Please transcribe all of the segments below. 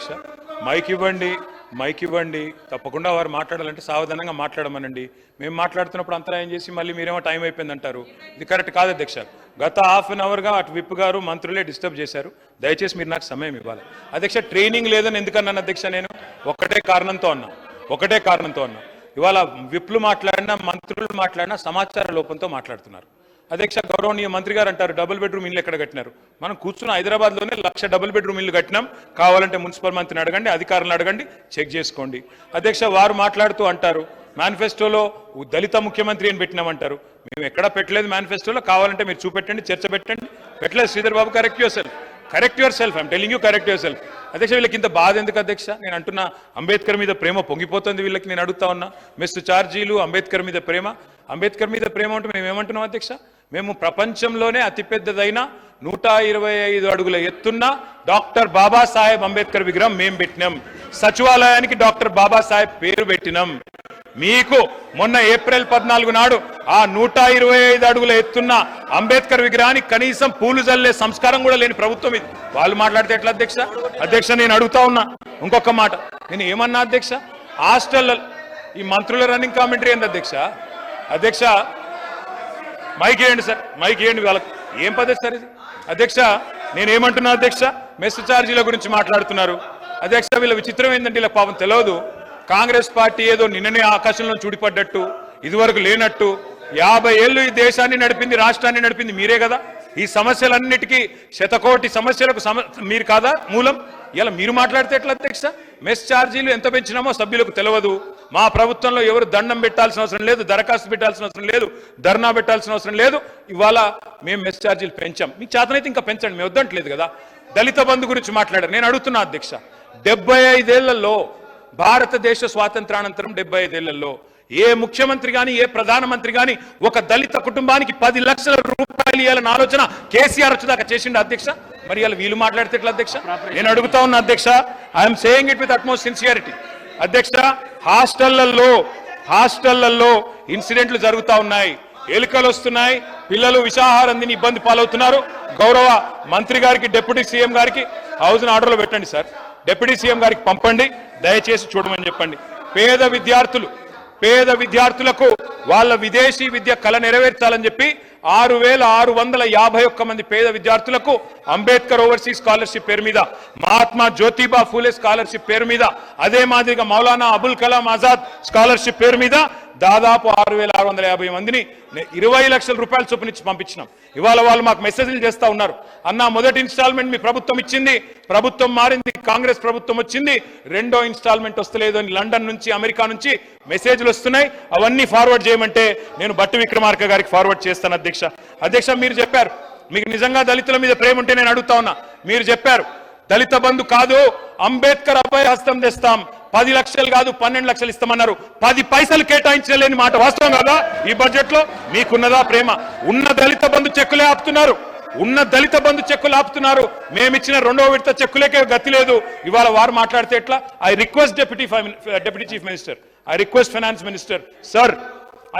అధ్యక్ష. మైక్ ఇవ్వండి మైక్ ఇవ్వండి. తప్పకుండా వారు మాట్లాడాలంటే సావధానంగా మాట్లాడమనండి. మేము మాట్లాడుతున్నప్పుడు అంతరాయం చేసి మళ్ళీ మీరేమో టైం అయిపోయింది అంటారు ఇది కరెక్ట్ కాదు అధ్యక్ష. గత హాఫ్ అన్ అవర్గా అటు విప్ గారు మంత్రులే డిస్టర్బ్ చేశారు. దయచేసి మీరు నాకు సమయం ఇవ్వాలి. అధ్యక్ష ట్రైనింగ్ లేదని ఎందుకన్నాను అధ్యక్ష నేను? ఒకటే కారణంతో అన్నా. ఒకటే కారణంతో అన్నా. ఇవాళ విప్లు మాట్లాడినా మంత్రులు మాట్లాడినా సమాచార లోపంతో మాట్లాడుతున్నారు. అధ్యక్ష గౌరవనీయ మంత్రి గారు అంటారు డబుల్ బెడ్రూమ్ ఇల్లు ఎక్కడ కట్టినారు? మనం కూర్చున్న హైదరాబాద్లోనే లక్ష డబుల్ బెడ్రూమ్ ఇల్లు కట్టినాం. కావాలంటే మున్సిపల్ మంత్రిని అడగండి అధికారులను అడగండి చెక్ చేసుకోండి. అధ్యక్ష వారు మాట్లాడుతూ అంటారు మేనిఫెస్టోలో దళిత ముఖ్యమంత్రి అని పెట్టినామంటారు. మేము ఎక్కడ పెట్టలేదు మేనిఫెస్టోలో. కావాలంటే మీరు చూపెట్టండి చర్చ పెట్టండి. పెట్టలేదు Sridhar Babu correct yourself correct yourself I'm telling you correct yourself అధ్యక్ష వీళ్ళకి ఇంత బాధ ఎందుకు అధ్యక్ష? నేను అంటున్నా అంబేద్కర్ మీద ప్రేమ పొంగిపోతుంది వీళ్ళకి నేను అడుగుతా ఉన్నా. మెస్ ఛార్జీలు అంబేద్కర్ మీద ప్రేమ. అంబేద్కర్ మీద ప్రేమ అంటే మేము ఏమంటున్నాం అధ్యక్ష? మేము ప్రపంచంలోనే అతిపెద్దదైన నూట ఇరవై ఐదు అడుగుల ఎత్తున్న డాక్టర్ బాబాసాహెబ్ అంబేద్కర్ విగ్రహం మేము పెట్టినాం. సచివాలయానికి డాక్టర్ బాబాసాహెబ్ పేరు పెట్టినాం. మీకు మొన్న ఏప్రిల్ పద్నాలుగు నాడు ఆ నూట ఇరవై ఐదు అడుగుల ఎత్తున్న అంబేద్కర్ విగ్రహానికి కనీసం పూలు జల్లే సంస్కారం కూడా లేని ప్రభుత్వం ఇది. వాళ్ళు మాట్లాడితే ఎట్లా అధ్యక్ష? అధ్యక్ష నేను అడుగుతా ఉన్నా. ఇంకొక మాట. నేను ఏమన్నా అధ్యక్ష? హాస్టల్ ఈ మంత్రుల రన్నింగ్ కామెంటరీ ఏంది అధ్యక్ష? అధ్యక్ష మైక్ వేయండి సార్ మైక్ వేయండి వాళ్ళకి. ఏం పద్ధతి సార్ ఇది? అధ్యక్ష నేనేమంటున్నా అధ్యక్ష? మెస్ ఛార్జీల గురించి మాట్లాడుతున్నారు. అధ్యక్ష వీళ్ళ విచిత్రం ఏంటంటే ఇలా పాపం తెలియదు కాంగ్రెస్ పార్టీ ఏదో నిన్ననే ఆకాశంలో చూడిపడ్డట్టు ఇదివరకు లేనట్టు యాభై ఏళ్ళు ఈ దేశాన్ని నడిపింది రాష్ట్రాన్ని నడిపింది మీరే కదా. ఈ సమస్యలన్నిటికీ శతకోటి సమస్యలకు సమ మీరు కాదా? మూలం? ఇలా మీరు మాట్లాడితే ఎట్లా అధ్యక్ష? మెస్ ఛార్జీలు ఎంత పెంచినామో సభ్యులకు తెలియదు మా ప్రభుత్వంలో ఎవరు దండం పెట్టాల్సిన అవసరం లేదు దరఖాస్తు పెట్టాల్సిన అవసరం లేదు ధర్నా పెట్టాల్సిన అవసరం లేదు. ఇవాళ మేము మెస్ ఛార్జీలు పెంచాం. మీకు చేతనైతే ఇంకా పెంచండి మేము వద్దంటలేదు కదా. దళిత బంధు గురించి మాట్లాడారు. నేను అడుగుతున్నా అధ్యక్ష డెబ్బై ఐదేళ్ళలో భారతదేశ స్వాతంత్రానంతరం డెబ్బై ఐదేళ్ళలో ఏ ముఖ్యమంత్రి కానీ ఏ ప్రధానమంత్రి కానీ ఒక దళిత కుటుంబానికి పది లక్షల రూపాయలు ఇవ్వాలన్న ఆలోచన కేసీఆర్ వచ్చేదాకా చేసిండు అధ్యక్ష? మరి ఇలా వీళ్ళు మాట్లాడితే ఎట్లా అధ్యక్ష? నేను అడుగుతా ఉన్నా అధ్యక్ష I'm saying it with utmost sincerity అధ్యక్ష హాస్టళ్ళలో హాస్టళ్ళలో ఇన్సిడెంట్లు జరుగుతా ఉన్నాయి. ఎలుకలు వస్తున్నాయి పిల్లలు విషాహారం తిని ఇబ్బంది పాలవుతున్నారు. గౌరవ మంత్రి గారికి డిప్యూటీ సీఎం గారికి హౌస్ ఆర్డర్లో పెట్టండి సార్. డిప్యూటీ సీఎం గారికి పంపండి దయచేసి చూడమని చెప్పండి. పేద విద్యార్థులు పేద విద్యార్థులకు వాళ్ళ విదేశీ విద్య కళ నెరవేర్చాలని చెప్పి ఆరు వేల ఆరు వందల యాభై ఒక్క మంది పేద విద్యార్థులకు అంబేద్కర్ ఓవర్సీస్ స్కాలర్షిప్ పేరు మీద మహాత్మా జ్యోతిబా ఫూలే స్కాలర్షిప్ పేరు మీద అదే మాదిరిగా మౌలానా అబుల్ కలాం ఆజాద్ స్కాలర్షిప్ పేరు మీద దాదాపు ఆరు వేల ఆరు వందల యాభై మందిని ఇరవై లక్షల రూపాయలు చొప్పునిచ్చి పంపించినాం. ఇవాళ వాళ్ళు మాకు మెసేజ్లు చేస్తా ఉన్నారు. అన్న మొదటి ఇన్స్టాల్మెంట్ మీ ప్రభుత్వం ఇచ్చింది ప్రభుత్వం మారింది కాంగ్రెస్ ప్రభుత్వం వచ్చింది రెండో ఇన్స్టాల్మెంట్ వస్తలేదు అని లండన్ నుంచి అమెరికా నుంచి మెసేజ్లు వస్తున్నాయి. అవన్నీ ఫార్వర్డ్ చేయమంటే నేను బట్టి విక్రమార్క గారికి ఫార్వర్డ్ చేస్తాను అధ్యక్ష. అధ్యక్ష మీరు చెప్పారు. మీకు నిజంగా దళితుల మీద ప్రేమ ఉంటే నేను అడుగుతా ఉన్నా. మీరు చెప్పారు. దళిత బంధు కాదు అంబేద్కర్ అభయ హస్తం తెస్తాం. పది లక్షలు కాదు పన్నెండు లక్షలు ఇస్తామన్నారు. పది పైసలు కేటాయించలేని మాట వాస్తవం కదా? ఈ బడ్జెట్లో మీకున్నదా ప్రేమ? ఉన్న దళిత బంధు చెక్కులే ఆపుతున్నారు. ఉన్న దళిత బంధు చెక్కులు ఆపుతున్నారు. మేమిచ్చిన రెండో విడత చెక్కులేకే గతి లేదు. ఇవాళ వారు మాట్లాడితే ఎట్లా? I request deputy deputy chief minister I request finance minister sir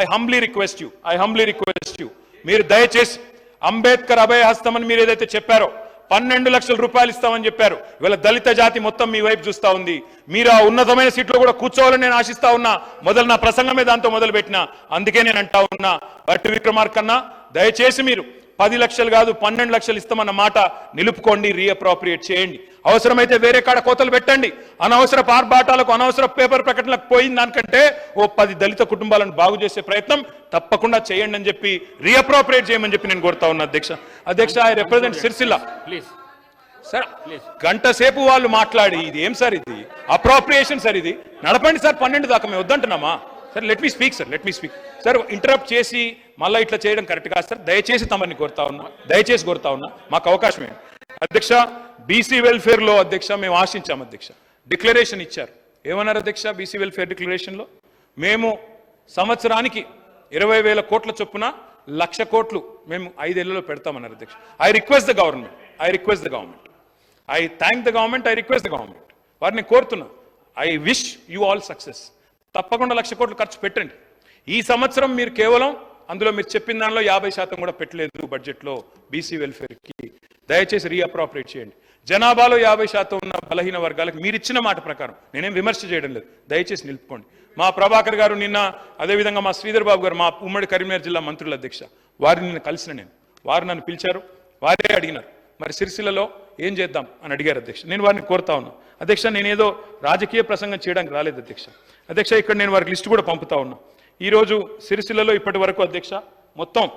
I humbly request you I humbly request you మీరు దయచేసి అంబేద్కర్ అభయ హస్తం అని మీరు ఏదైతే చెప్పారో పన్నెండు లక్షల రూపాయలు ఇస్తామని చెప్పారు. ఇవాళ దళిత జాతి మొత్తం మీ వైపు చూస్తా ఉంది. మీరు ఆ ఉన్నతమైన సీట్లో కూడా కూర్చోవాలని నేను ఆశిస్తా ఉన్నా. మొదలు నా ప్రసంగమే దాంతో మొదలుపెట్టిన. అందుకే నేను అంటా ఉన్నా. బట్టి విక్రమార్కన్నా దయచేసి మీరు పది లక్షలు కాదు పన్నెండు లక్షలు ఇస్తామన్న మాట నిలుపుకోండి రీఅప్రోప్రియేట్ చేయండి. అవసరమైతే వేరే కాడ కోతలు పెట్టండి. అనవసర పార్బాటాలకు అనవసర పేపర్ ప్రకటనలకు పోయిన దానికంటే ఓ పది దళిత కుటుంబాలను బాగు చేసే ప్రయత్నం తప్పకుండా చేయండి అని చెప్పి రీఅప్రోప్రియేట్ చేయమని చెప్పి నేను కోరుతా ఉన్నా అధ్యక్ష. అధ్యక్ష I represent Sircilla. Please sir గంట సేపు వాళ్ళు మాట్లాడి ఇది ఏం సార్ ఇది? అప్రోప్రియేషన్ సార్ ఇది? నడపండి సార్ పన్నెండు దాకా మేము వద్దంటున్నామా? Sir let me speak sir let me speak sir interrupt చేసి మళ్ళీ ఇట్లా చేయడం కరెక్ట్ కాదు సార్ దయచేసి తమని కోరుతా ఉన్నా దయచేసి కోరుతా ఉన్నా మాకు అవకాశం ఏంటి అధ్యక్ష బీసీ వెల్ఫేర్లో అధ్యక్ష మేము ఆశించాం అధ్యక్ష. డిక్లరేషన్ ఇచ్చారు. ఏమన్నారు అధ్యక్ష బీసీ వెల్ఫేర్ డిక్లరేషన్లో? మేము సంవత్సరానికి ఇరవై వేల కోట్ల చొప్పున లక్ష కోట్లు మేము ఐదేళ్ళలో పెడతామన్నారు అధ్యక్ష. I request the government I request the government I thank the government I request the government వారిని కోరుతున్నా. I wish you all success తప్పకుండా లక్ష కోట్లు ఖర్చు పెట్టండి. ఈ సంవత్సరం మీరు కేవలం అందులో మీరు చెప్పిన దానిలో యాభై శాతం కూడా పెట్టలేదు బడ్జెట్లో బీసీ వెల్ఫేర్కి. దయచేసి రీఅప్రాపరేట్ చేయండి. జనాభాలో యాభై శాతం ఉన్న బలహీన వర్గాలకు మీరు ఇచ్చిన మాట ప్రకారం నేనేం విమర్శ చేయడం లేదు. దయచేసి నిలుపుకోండి. మా ప్రభాకర్ గారు నిన్న అదేవిధంగా మా శ్రీధర్ బాబు గారు మా ఉమ్మడి కరీంనగర్ జిల్లా మంత్రుల అధ్యక్ష వారిని నిన్న కలిసిన నేను. వారు నన్ను పిలిచారు వారే అడిగినారు. మరి సిరిసిల్లలో ఏం చేద్దాం అని అడిగారు అధ్యక్ష. నేను వారిని కోరుతా ఉన్నా. అధ్యక్ష నేనేదో రాజకీయ ప్రసంగం చేయడానికి రాలేదు అధ్యక్ష. అధ్యక్ష ఇక్కడ నేను వారికి లిస్ట్ కూడా పంపుతా ఉన్నా. ఈరోజు సిరిసిల్లలో ఇప్పటి వరకు అధ్యక్ష మొత్తం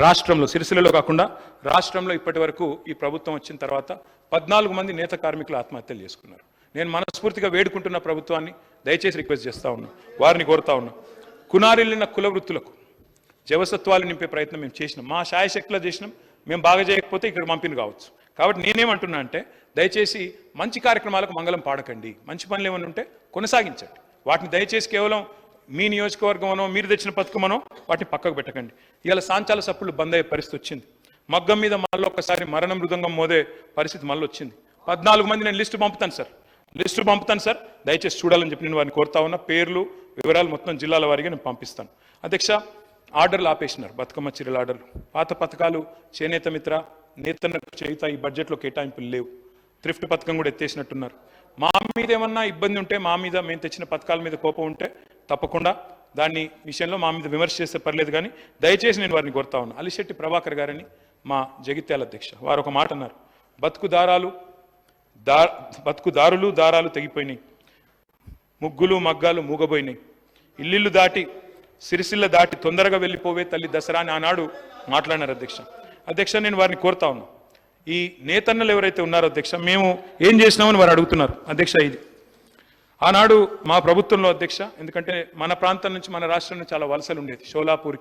రాష్ట్రంలో సిరిసిల్లలో కాకుండా రాష్ట్రంలో ఇప్పటి వరకు ఈ ప్రభుత్వం వచ్చిన తర్వాత పద్నాలుగు మంది నేత కార్మికులు ఆత్మహత్యలు చేసుకున్నారు. నేను మనస్ఫూర్తిగా వేడుకుంటున్న ప్రభుత్వాన్ని దయచేసి రిక్వెస్ట్ చేస్తూ ఉన్నా. వారిని కోరుతా ఉన్నా. కునారిల్లిన కుల వృత్తులకు జవసత్వాలు నింపే ప్రయత్నం మేము చేసినాం. మా శాయశక్తిలో చేసినాం. మేము బాగా చేయకపోతే ఇక్కడ పంపిణీ కావచ్చు. కాబట్టి నేనేమంటున్నా అంటే దయచేసి మంచి కార్యక్రమాలకు మంగళం పాడకండి. మంచి పనులు ఏమైనా ఉంటే కొనసాగించండి. వాటిని దయచేసి కేవలం మీ నియోజకవర్గమనో మీరు తెచ్చిన పథకమనో వాటిని పక్కకు పెట్టకండి. ఇవాళ సాంచాల సప్పులు బంద్ అయ్యే పరిస్థితి వచ్చింది. మగ్గం మీద మళ్ళీ ఒకసారి మరణ మృదంగం మోదే పరిస్థితి మళ్ళీ వచ్చింది. పద్నాలుగు మంది నేను లిస్టు పంపుతాను సార్. లిస్టు పంపుతాను సార్. దయచేసి చూడాలని చెప్పి నేను వారిని కోరుతా ఉన్నా. పేర్లు వివరాలు మొత్తం జిల్లాల వారిగా నేను పంపిస్తాను. అధ్యక్ష ఆర్డర్లు ఆపేసినారు. బతుకమ్మ చీరల ఆర్డర్లు. పాత పథకాలు చేనేత మిత్ర నేతన్నకు చేయుత ఈ బడ్జెట్లో కేటాయింపులు లేవు. థ్రిఫ్ట్ పథకం కూడా ఎత్తేసినట్టున్నారు. మా మీద ఏమన్నా ఇబ్బంది ఉంటే మా మీద మేము తెచ్చిన పథకాల మీద కోపం ఉంటే తప్పకుండా దాన్ని విషయంలో మా మీద విమర్శ చేస్తే పర్లేదు కానీ దయచేసి నేను వారిని కోరుతా ఉన్నా. అలిశెట్టి ప్రభాకర్ గారని మా జగిత్యాల అధ్యక్ష. వారు ఒక మాట అన్నారు. బతుకు దారాలు దా బతుకు దారులు దారాలు తెగిపోయినాయి. ముగ్గులు మగ్గాలు మూగబోయినాయి. ఇల్లిల్లు దాటి సిరిసిల్ల దాటి తొందరగా వెళ్ళిపోవే తల్లి దసరా అని ఆనాడు మాట్లాడినారు అధ్యక్ష. అధ్యక్ష నేను వారిని కోరుతా ఉన్నా. ఈ నేతన్నలు ఎవరైతే ఉన్నారో అధ్యక్ష మేము ఏం చేసినామని వారు అడుగుతున్నారు. అధ్యక్ష ఇది. ఆనాడు మా ప్రభుత్వంలో అధ్యక్ష ఎందుకంటే మన ప్రాంతం నుంచి మన రాష్ట్రం నుంచి చాలా వలసలు ఉండేది. షోలాపూర్